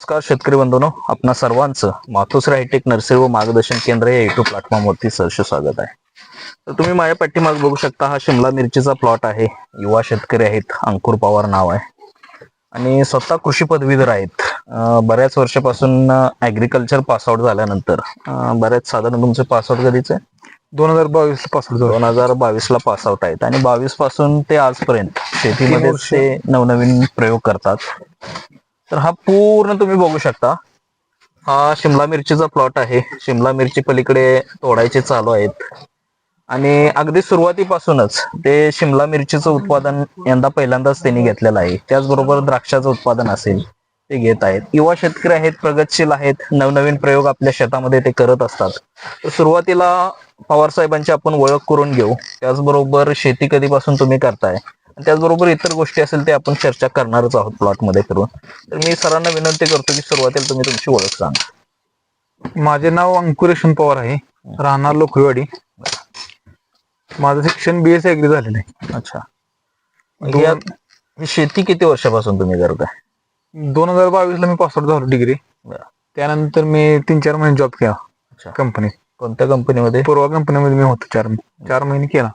नमस्कार शेतकरी बंधूंनो. आपणा सर्वांचं मातोश्री हायटेक नर्सरी व मार्गदर्शन केंद्र या युट्यूब प्लॅटफॉर्मवरती सहर्ष स्वागत आहे. तर तुम्ही माझ्या पाठीमाग बघू शकता हा शिमला मिरचीचा प्लॉट आहे. युवा शेतकरी आहेत अंकुर पवार नाव आहे. आणि स्वतः कृषी पदवीधर आहेत. बऱ्याच वर्षापासून ऍग्रिकल्चर पासआउट झाल्यानंतर बऱ्याच साधारण तुमचे पासआउट कधीच? आहे दोन हजार बावीसपासून दोन हजार बावीस ला पास आउट आहेत. आणि बावीसपासून ते आजपर्यंत शेतीमध्ये. ते नवनवीन प्रयोग करतात. तर हा पूर्ण तुम्ही बघू शकता. हा शिमला मिरचीचा प्लॉट आहे. शिमला मिरची पलीकडे तोडायचे चालू आहेत. आणि अगदी सुरुवातीपासूनच ते शिमला मिरचीचं उत्पादन यंदा पहिल्यांदाच त्यांनी घेतलेलं आहे. त्याचबरोबर द्राक्षाचं उत्पादन असेल ते घेत आहेत. युवा शेतकरी आहेत प्रगतशील आहेत नवनवीन प्रयोग आपल्या शेतामध्ये ते करत असतात. तर सुरुवातीला पवार साहेबांची आपण ओळख करून घेऊ. त्याचबरोबर शेती कधीपासून तुम्ही करताय? त्याचबरोबर इतर गोष्टी असेल ते आपण चर्चा करणारच आहोत प्लॉटमध्ये करून तर मी सरांना विनंती करतो की सुरुवातीला तुम्ही तुमची ओळख सांगा. माझे नाव अंकुर यशवंत पवार आहे. राहणार लोकवाडी माझं शिक्षण बी एस ऍग्री झालेलं आहे. अच्छा. म्हणजे यात- ही शेती किती वर्षापासून तुम्ही करताय? दोन हजार बावीस ला मी पासआउट झालो डिग्री. त्यानंतर मी तीन चार महिने जॉब केला अच्छा. कंपनीत. कोणत्या कंपनीमध्ये? पूर्वा कंपनीमध्ये मी होतो चार चार महिने केला.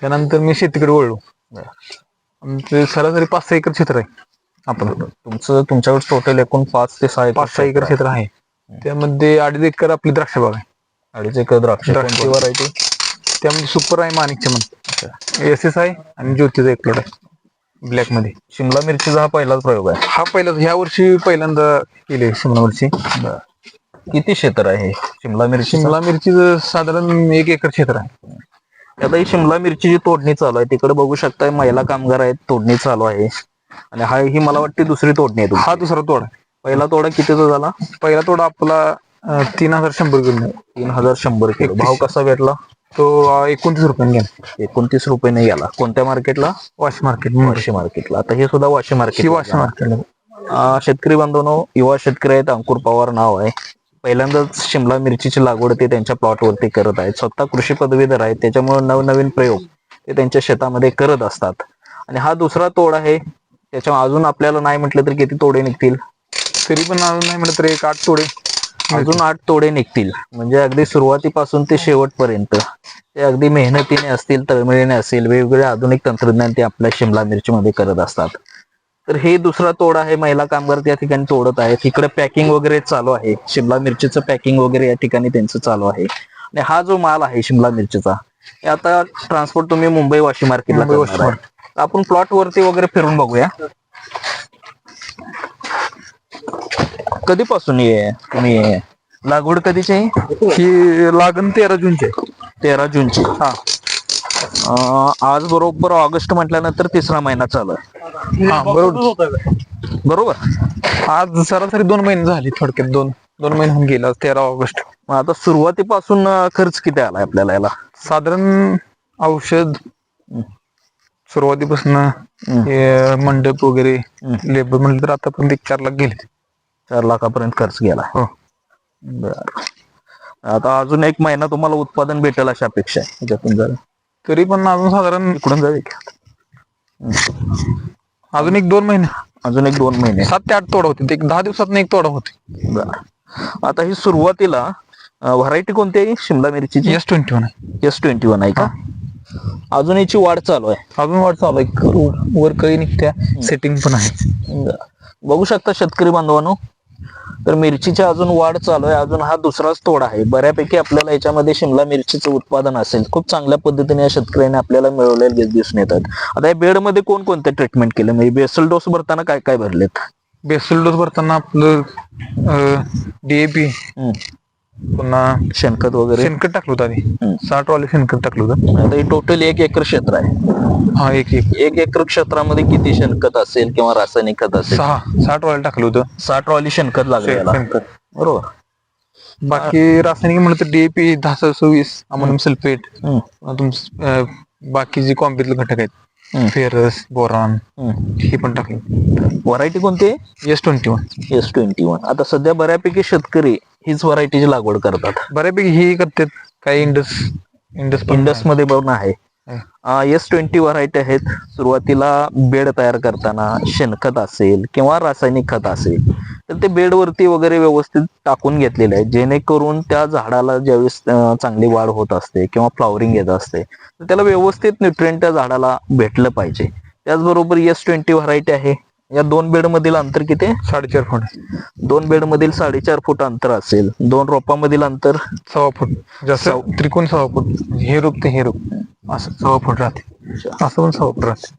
त्यानंतर मी शेतीकडे वळलो. आमचे सरासरी पाच सहा एकर क्षेत्र आहे आपण. तुमचं तुमच्याकडे टोटल एकूण पाच ते सहा पाच सहा एकर क्षेत्र आहे. त्यामध्ये अडीच एकर आपली द्राक्ष बाग आहे. अडीच एकर द्राक्ष द्राक्ष कोणती व्हरायटी त्यामध्ये सुपर आहे माणिक चमन. एस एस आहे आणि ज्योतीचा एक प्लॉट आहे. ब्लॅकमध्ये. शिमला मिरचीचा हा पहिलाच प्रयोग आहे. हा पहिला ह्या वर्षी पहिल्यांदा केले शिमला मिरची. किती क्षेत्र आहे शिमला मिरची शिमला मिरचीचं साधारण एक एकर क्षेत्र आहे. आता ही शिमला मिरचीची तोडणी चालू आहे तिकडे बघू शकताय महिला कामगार आहेत तोडणी चालू आहे. आणि हा ही मला वाटते दुसरी तोडणी आहे. हा दुसरा तोडा. पहिला तोडा कितीचा झाला? पहिला तोडा आपला अं, तीन हजार शंभर किलो. तीन हजार शंभर किलो. भाव कसा भेटला? तो अं, एकोणतीस रुपयाने गेला. एकोणतीस रुपयाने गेला. कोणत्या मार्केटला? वाशी मार्केट वाशी मार्केटला. आता हे सुद्धा वाशी मार्केट वाशी मार्केट शेतकरी बांधवनो युवा शेतकरी आहेत अंकुर पवार नाव आहे. पहिल्यांदाच शिमला मिरचीची लागवड ते त्यांच्या प्लॉटवरती करत आहेत. स्वतः कृषी पदवीधर आहेत. त्याच्यामुळे नवनवीन प्रयोग ते त्यांच्या शेतामध्ये करत असतात. आणि हा दुसरा तोड आहे. त्याच्या अजून आपल्याला नाही म्हटलं तर किती तोडे निघतील? तरी पण अजून नाही म्हणलं तर एक आठ तोडे. अजून आठ तोडे निघतील. म्हणजे अगदी सुरुवातीपासून ते शेवटपर्यंत. ते अगदी मेहनतीने असतील तळमळीने असेल वेगवेगळे आधुनिक तंत्रज्ञान ते आपल्या शिमला मिरचीमध्ये करत असतात. तर हे दुसरा तोड आहे. महिला कामगार त्या ठिकाणी तोडत आहेत. इकडे पॅकिंग वगैरे चालू आहे. शिमला मिरचीचं पॅकिंग वगैरे या ठिकाणी त्यांचं चालू आहे. आणि हा जो माल आहे शिमला मिरचीचा आता ट्रान्सपोर्ट तुम्ही मुंबई वाशी मार्केटला आपण प्लॉट वरती वगैरे फिरून बघूया. कधीपासून ये तुम्ही लागवड कधीची? आहे ही लागण तेरा जूनची. तेरा जूनची. हा. आज बरोबर ऑगस्ट म्हटल्यानंतर तिसरा महिना चालू आहे. हा बरोबर. बरोबर. आज सरासरी दोन महिने झाले थोडक्यात. दोन दोन महिने होऊन गेला. तेरा ऑगस्ट. मग आता सुरुवातीपासून अं, खर्च किती आलाय आपल्याला याला? साधारण औषध सुरुवातीपासून हे मंडप वगैरे लेबर म्हणलं तर आतापर्यंत एक चार लाख गेले. चार लाखापर्यंत खर्च गेला हो. बर. आता अजून एक महिना तुम्हाला उत्पादन भेटेल अशी अपेक्षा आहे. जरा. तरी पण अजून साधारण इकडून जावे अजून एक दोन महिने. अजून एक दोन महिने. सात ते आठ तोडा होते एक दहा दिवसात एक तोडा होते बर. आता ही सुरुवातीला व्हरायटी कोणती आहे? शिमला मिरचीची? एस ट्वेंटी वन आहे. एस ट्वेंटी वन आहे का? अजून याची वाढ चालू आहे. अजून वाट चालू आहे. वर कळी निघत्या. सेटिंग पण आहे. बघू शकता शेतकरी बांधवांनो तर मिरचीची अजून वाढ चालू आहे. अजून हा दुसराच तोड आहे. बऱ्यापैकी आपल्याला याच्यामध्ये शिमला मिरचीचं उत्पादन असेल. खूप चांगल्या पद्धतीने या शेतकरीने आपल्याला मिळवलेले दिसून येतात. आता या बेडमध्ये कोणकोणते ट्रीटमेंट केले? म्हणजे बेसल डोस भरताना काय काय भरलेत? बेसल डोस भरताना आपलं डीएपी. पुन्हा शेणखत वगैरे. शेणखत टाकलं होतं आधी. साठ वाले शेणखत टाकलं होतं. आता हे टोटल एक एकर क्षेत्र आहे. हा एक एक. एक एकर क्षेत्रामध्ये किती शेणखत असेल किंवा रासायनिक खत असेल? सहा. साठ वाले टाकलं होतं. साठ वाली शेणखत लागेल. शेणखत. बरोबर. बाकी रासायनिक म्हणलं तर डीएपी दहा सव्वीस अमोनियम सल्फेट बाकी जे कॉम्बितले घटक. आहेत. Ferrous boron. हे पण टाकलं. व्हरायटी कोणती? S twenty one S twenty one आता सध्या बऱ्यापैकी शेतकरी हीच व्हरायटीची लागवड करतात. बऱ्यापैकी हे करतात काही इंडस इंडस इंडसमध्ये पण आहे. एस ट्वेंटी व्हरायटी आहेत. सुरुवातीला बेड तयार करताना शेणखत असेल किंवा रासायनिक खत असेल तर ते बेडवरती वगैरे व्यवस्थित टाकून घेतलेले आहे जेणेकरून त्या झाडाला ज्यावेळेस चांगली वाढ होत असते किंवा फ्लॉवरिंग येत असते तर त्याला व्यवस्थित न्यूट्रिएंट त्या झाडाला भेटलं पाहिजे. त्याचबरोबर एस ट्वेंटी व्हरायटी आहे. या दोन बेड मधील अंतर किती? साडेचार फूट. दोन बेड मधील साडेचार फूट अंतर असेल. दोन रोपामधील अंतर? सव्वा फूट. जसं त्रिकोण सव्वा फूट. हे रूप ते हे रूप. असं सव्वा फूट राहते. असं पण सव्वा फूट राहते.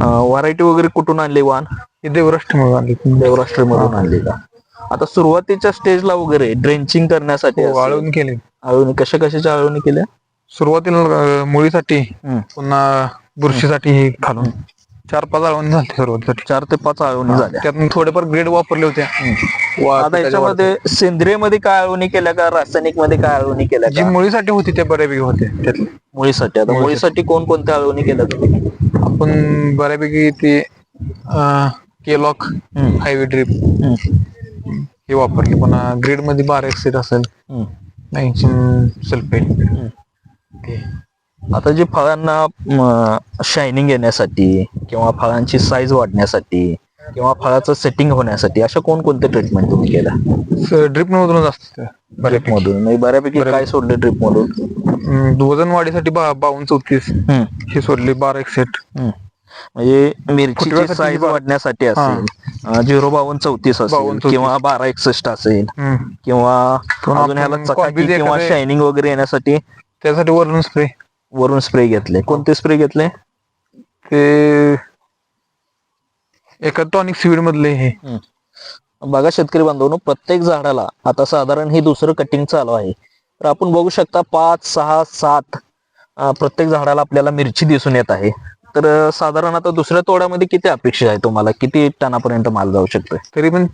व्हरायटी वगैरे कुठून आणली वाहन हे देवराष्ट्र मग आणली. देवराष्ट्र मधून आणली का? आता सुरुवातीच्या स्टेजला वगैरे ड्रेंचिंग करण्यासाठी वाळवून केले. आळवणी. कशा कशाच्या आळवणी केल्या? सुरुवातीला मुळीसाठी. पुन्हा बुरशीसाठी हे घालून चार पाच आळवणी झाली सुरुवातीसाठी चार ते पाच आळवणी झाल्या. त्यातून थोडेफार ग्रेड वापरले होते. आता याच्यामध्ये सेंद्रियमध्ये काय आळवणी केल्या का रासायनिकमध्ये काय आळवणी केल्या जी का? मुळीसाठी होती ते बऱ्यापैकी होते. त्यातले. मुळीसाठी. आता मुळीसाठी. कोण कोणत्या आळवणी केल्या तुम्ही? आपण बऱ्यापैकी ते केलॉक हम्म. हायवे ड्रिप हम्म. हे वापरले. पुन्हा ग्रेडमध्ये बारा एक्सिड असेल. हम्म. नाईन्सिन सल्फेट. ते आता जे फळांना शायनिंग येण्यासाठी किंवा फळांची साईज वाढण्यासाठी किंवा फळाचं सेटिंग होण्यासाठी अशा कोणकोणत्या ट्रीटमेंट तुम्ही केल्या? ड्रिप मधूनच असत ड्रिप मधून. म्हणजे बऱ्यापैकी काय सोडले ड्रिप मधून? वजन वाढीसाठी बा- बावन्न चौतीस. हे सोडले बारा एकसेट हम्म. म्हणजे फुटव्यासाठी साईज वाढण्यासाठी असेल झिरो बावन्न चौतीस असेल 52, किंवा बारा एकसष्ट असेल किंवा ह्याला किंवा शायनिंग वगैरे येण्यासाठी? त्यासाठी वरून स्प्रे वरून स्प्रे घेतले. कोणते स्प्रे घेतले? ते एका टॉनिक सिविड मधले हे. बघा शेतकरी बांधवांनो प्रत्येक झाडाला आता साधारण हे दुसरं कटिंग चालू आहे. तर आपण बघू शकता पाच सहा सात प्रत्येक झाडाला आपल्याला मिरची दिसून येत आहे. तर साधारण आता दुसऱ्या तोड्यामध्ये किती अपेक्षा आहे तुम्हाला? किती टनापर्यंत माल जाऊ शकतोय? तरी पण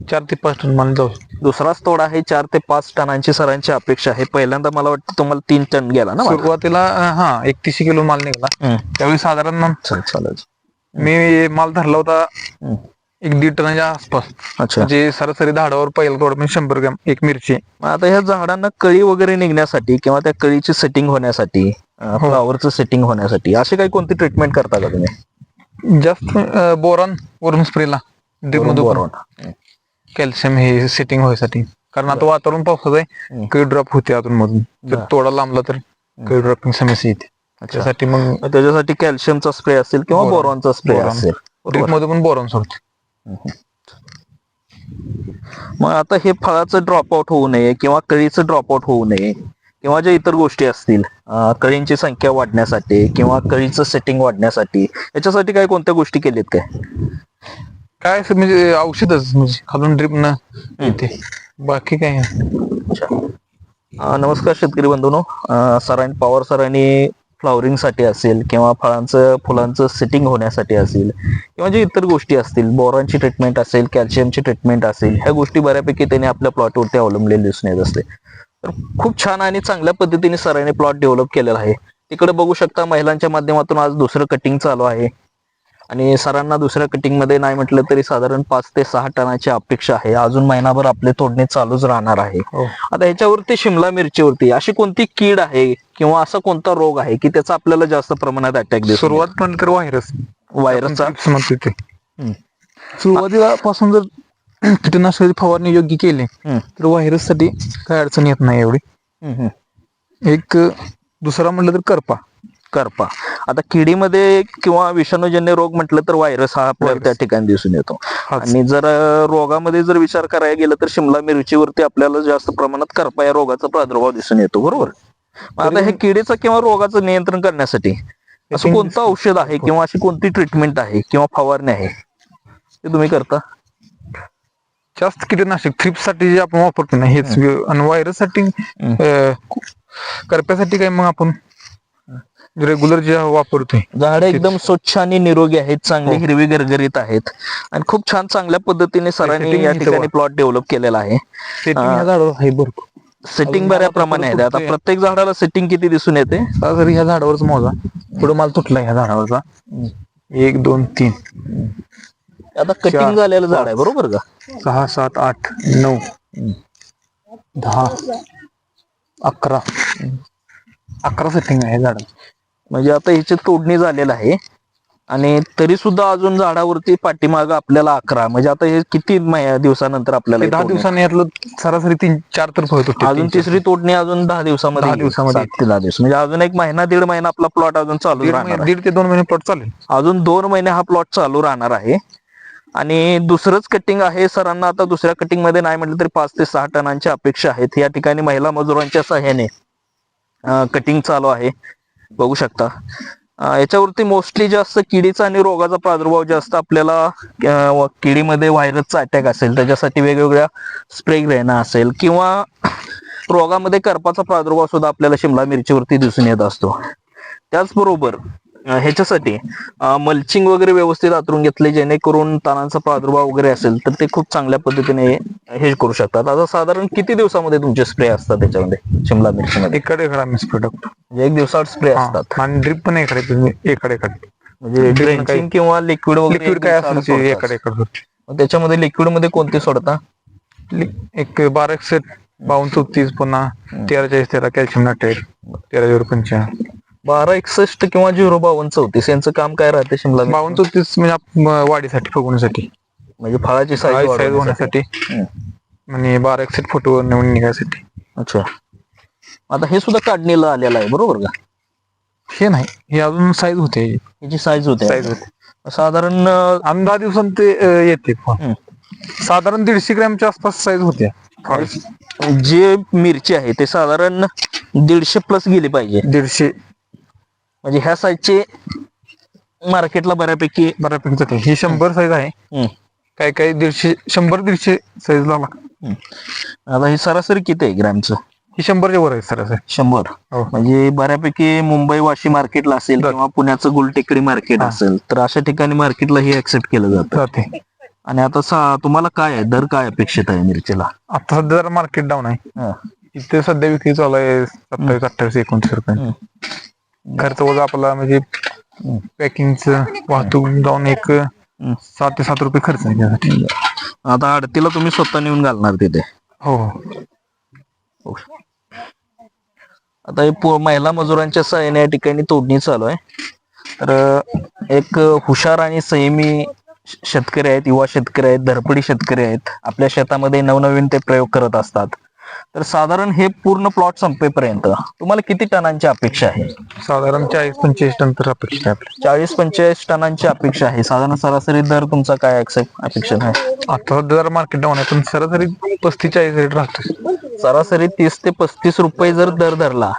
चार ते पाच टन माल जाऊ. शकतो. दुसराच तोडा आहे चार ते पाच टनांची सरांची अपेक्षा आहे. पहिल्यांदा मला वाटतं तुम्हाला तीन टन गेला ना माल? सुरुवातीला अं, हा एकतीसशे किलो माल निघाला. त्यावेळी साधारण चल चालेल. मी माल धरला होता. एक दीड टनाच्या आसपास. अच्छा. म्हणजे सरासरी झाडावर पहिला थोडं म्हणजे शंभर ग्रॅम एक मिरची. मग आता ह्या झाडांना कळी वगैरे निघण्यासाठी किंवा त्या कळीची सेटिंग होण्यासाठी फ्लावरचं सेटिंग होण्यासाठी अशी काही कोणती ट्रीटमेंट करता का तुम्ही? जास्त अं, बोरॉन वरून स्प्रेला. ड्रिप मधून बोरॉन. कॅल्शियम हे सेटिंग व्हायसाठी कारण आता वातावरण पावसाचं आहे. काही ड्रॉप होते अजून मधून जर. तोडा लांबला तर काही ड्रॉपिंग समस्या येते त्यासाठी मग त्याच्यासाठी कॅल्शियमचा स्प्रे असेल किंवा बोरॉन. बोरॉनचा स्प्रे. असेल ड्रिप. मध्ये पण बोरॉन सोडते मग आता हे फळाचं ड्रॉपआउट होऊ नये किंवा कळीचं ड्रॉपआउट होऊ नये किंवा ज्या इतर गोष्टी असतील कळींची संख्या वाढण्यासाठी किंवा कळीचं सेटिंग वाढण्यासाठी याच्यासाठी काय कोणत्या गोष्टी केलीत काय काय असं म्हणजे औषधच म्हणजे खालून ड्रिप न येते. बाकी काय? नाही. अं, नमस्कार शेतकरी बंधूनो. अं, सरांनी पवार सरांनी फ्लॉवरिंगसाठी असेल किंवा फळांचं फुलांचं सेटिंग होण्यासाठी असेल किंवा जे इतर गोष्टी असतील बोरांची ट्रीटमेंट असेल कॅल्शियमची ट्रीटमेंट असेल ह्या गोष्टी बऱ्यापैकी त्यांनी आपल्या प्लॉटवरती अवलंबलेले दिसून येत असते. तर खूप छान आणि चांगल्या पद्धतीने सरांनी प्लॉट डेव्हलप केलेला आहे. तिकडे बघू शकता महिलांच्या माध्यमातून आज दुसरं कटिंग चालू आहे. आणि सरांना दुसऱ्या कटिंगमध्ये नाही म्हटलं तरी साधारण पाच ते सहा टनाची अपेक्षा आहे अजून महिनाभर आपले तोडणे चालूच राहणार आहे हो. आता ह्याच्यावरती शिमला मिरचीवरती अशी कोणती कीड आहे किंवा असा कोणता रोग आहे की त्याचा आपल्याला जास्त प्रमाणात अटॅक दिसतो सुरुवात म्हणलं तर व्हायरस व्हायरसचा म्हणतो ते हम्म. सुरुवातीला पासून जर कीटकनाशकाची फवारणी योग्य केली. तर व्हायरससाठी काय अडचण येत नाही एवढी. एक दुसरा म्हटलं तर करपा करपा. आता किडीमध्ये किंवा विषाणूजन्य रोग म्हटलं तर व्हायरस हा आपल्याला त्या ठिकाणी दिसून येतो. आणि जर रोगामध्ये जर विचार करायला गेलं तर शिमला मिरचीवरती आपल्याला जास्त प्रमाणात करपा या रोगाचा प्रादुर्भाव दिसून येतो. बरोबर? आता हे किडीचं किंवा रोगाचं नियंत्रण करण्यासाठी असं कोणतं औषध आहे किंवा अशी कोणती ट्रीटमेंट आहे किंवा फवारणी आहे? ते तुम्ही करता. जास्त कीटकनाशक थ्रिपसाठी जे आपण वापरतो ना हेच आणि व्हायरससाठी करप्यासाठी काय मग आपण? रेग्युलर जे वापरतोय. झाडे एकदम स्वच्छ आणि निरोगी आहेत चांगली हिरवी गरगरीत आहेत. आणि खूप छान चांगल्या पद्धतीने सरांनी या ठिकाणी. प्लॉट डेव्हलप केलेला आहे. सेटिंग बऱ्या प्रमाणे आहे आता. प्रत्येक झाडाला सेटिंग किती दिसून येते? सरासरी ह्या झाडावरच मोजा. पुढे माल तुटला ह्या झाडावरचा. एक दोन तीन. आता कटिंग झालेलं झाड आहे बरोबर का? सहा सात आठ नऊ दहा अकरा. अकरा सेटिंग आहे झाड म्हणजे आता ह्याची तोडणी झालेलं आहे आणि तरी सुद्धा अजून झाडावरती पाठीमाग आपल्याला अकरा म्हणजे आता हे किती दिवसानंतर आपल्याला हे दहा तोडणी? दिवसांनी यातलं सरासरी तीन चार तर फळत होते अजून. तिसरी तोडणी अजून दहा दिवसामध्ये दहा येईल. दिवसामध्ये. सात ते दहा दिवस म्हणजे अजून एक महिना दीड महिना आपला प्लॉट अजून चालू दीड राहणार महिने- आहे. दीड ते दोन महिने प्लॉट चालेल अजून दोन महिने हा प्लॉट चालू राहणार आहे आणि दुसरंच कटिंग आहे सरांना आता दुसऱ्या कटिंगमध्ये नाही म्हटलं तरी पाच ते सहा टनांची अपेक्षा आहेत या ठिकाणी महिला मजुरांच्या सहाय्याने कटिंग चालू आहे बघू शकता. याच्यावरती मोस्टली जास्त किडीचा आणि रोगाचा प्रादुर्भाव जास्त आपल्याला किडीमध्ये व्हायरसचा अटॅक असेल त्याच्यासाठी वेगवेगळ्या स्प्रे ग्रेना असेल किंवा रोगामध्ये करपाचा प्रादुर्भाव सुद्धा आपल्याला शिमला मिरचीवरती दिसून येत असतो. त्याचबरोबर ह्याच्यासाठी मल्चिंग वगैरे व्यवस्थित आतरून घेतले जेणेकरून तानांचा प्रादुर्भाव वगैरे असेल तर ते खूप चांगल्या पद्धतीने हे करू शकतात. आता साधारण किती दिवसामध्ये तुमचे स्प्रे असतात त्याच्यामध्ये शिमला मिरचीमध्ये? एकडे आम्ही स्प्रे टाकतो. म्हणजे एक दिवसावर स्प्रे असतात. आणि ड्रिप पण एकडे एकडे एकडे म्हणजे drip ड्रेंचिंग काही- किंवा लिक्विड वगैरे लिक्विड एक काय दिवसाआड असेल ते सोडतात. एकडे. मग त्याच्यामध्ये लिक्विडमध्ये कोणते सोडता? एक बारा एक सेट बावन्न चौतीस पुन्हा तेरा चाळीस तेरा कॅल्शियम नाटेट तेरा झिरो पंच्याण्णव बारा एकसष्ट किंवा झिरो बावन्न चौतीस यांचं काम काय राहते शिमला मिरची? बावन्न चौतीस म्हणजे आप- म- वाढीसाठी फुगवण्यासाठी. म्हणजे फळाची साईज साईज होण्यासाठी. आणि बारा एक सेट फोटो नवीन निघायसाठी. अच्छा. आता हे सुद्धा काढणीला आलेलं आहे बरोबर का? हे नाही हे अजून साईज होते. याची साईज होते. साईज होते. साधारण आणि दहा दिवसांत ते अं, येते. साधारण दीडशे ग्रॅमच्या आसपास साईज होत्या. जे मिरची आहे ते साधारण दीडशे प्लस गेली पाहिजे. दीडशे. म्हणजे ह्या साईजचे मार्केटला बऱ्यापैकी बऱ्यापैकी जाते. ही शंभर साईज आहे. काय काय दीडशे शंभर दीडशे साईज ला हम्म. आता ही सरासरी किती आहे ग्रॅमचं? ही शंभरच्या वर आहे सरासरी शंभर. हो. म्हणजे बऱ्यापैकी मुंबई वाशी मार्केटला असेल. किंवा पुण्याचं गुलटेकडी मार्केट हा. असेल तर अशा ठिकाणी मार्केटला हे ऍक्सेप्ट केलं जातं. जाते. आणि आता सा- तुम्हाला काय आहे? दर काय अपेक्षित आहे मिरचीला? आता सध्या जरा मार्केट डाऊन आहे. हा. इथे सध्या विक्री चालू आहे सत्तावीस अठ्ठावीस एकोणतीस रुपये. खर्च वजा आपला म्हणजे पॅकिंगच वाहतूक जाऊन एक सात ते सात रुपये खर्च आहे त्यासाठी. आता आडतीला तुम्ही स्वतः नेऊन घालणार तिथे? हो. हो आता हे महिला मजुरांच्या सहाय्याने या ठिकाणी तोडणी चालू आहे. तर एक हुशार आणि संयमी शेतकरी आहेत युवा शेतकरी आहेत धडपडी शेतकरी आहेत. आपल्या शेतामध्ये नवनवीन ते प्रयोग करत असतात. तर साधारण हे पूर्ण प्लॉट संपेपर्यंत तुम्हाला किती टनांची अपेक्षा आहे? साधारण चाळीस पंचेचाळीस टन तर अपेक्षा आहे चाळीस पंचेचाळीस टनांची अपेक्षा आहे. साधारण सरासरी दर तुमचा काय अपेक्षा आहे? आता जरा मार्केट डाऊन आहे पण सरासरी पस्तीस चाळीस रेट राहतो सरासरी तीस ते पस्तीस रुपये जर दर धरला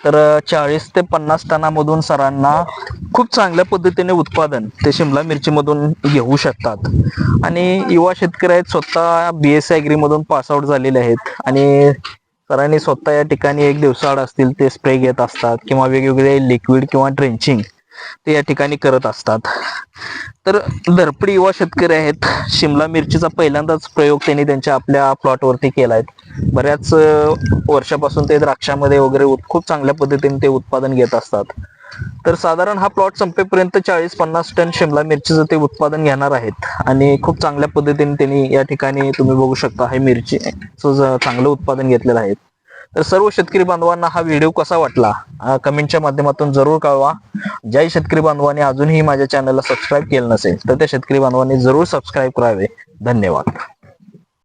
तर चाळीस ते पन्नास टनामधून सरांना खूप चांगल्या पद्धतीने उत्पादन ते शिमला मिरचीमधून घेऊ शकतात. आणि युवा शेतकरी आहेत स्वतः बी एस सी मधून पासआउट झालेले आहेत. आणि सरांनी स्वतः या ठिकाणी एक दिवसाआड असतील ते स्प्रे घेत असतात किंवा वेगवेगळे लिक्विड किंवा ड्रेंचिंग ते या ठिकाणी करत असतात. तर धरपडी युवा शेतकरी आहेत. शिमला मिरचीचा पहिल्यांदाच प्रयोग त्यांनी त्यांच्या आपल्या प्लॉटवरती केलाय. बऱ्याच वर्षापासून ते द्राक्षामध्ये वगैरे खूप चांगल्या पद्धतीने ते उत्पादन घेत असतात. तर साधारण हा प्लॉट संपेपर्यंत चाळीस पन्नास टन शिमला मिरचीचं ते उत्पादन घेणार आहेत. आणि खूप चांगल्या पद्धतीने त्यांनी या ठिकाणी तुम्ही बघू शकता हे मिरची चांगलं उत्पादन घेतलेलं आहे. तर सर्व शेतकरी बांधवांना हा व्हिडिओ कसा वाटला कमेंटच्या माध्यमातून जरूर कळवा. ज्या शेतकरी बांधवांनी अजूनही माझ्या चॅनलला सबस्क्राईब केलं नसेल तर त्या शेतकरी बांधवांनी जरूर सबस्क्राईब करावे. धन्यवाद.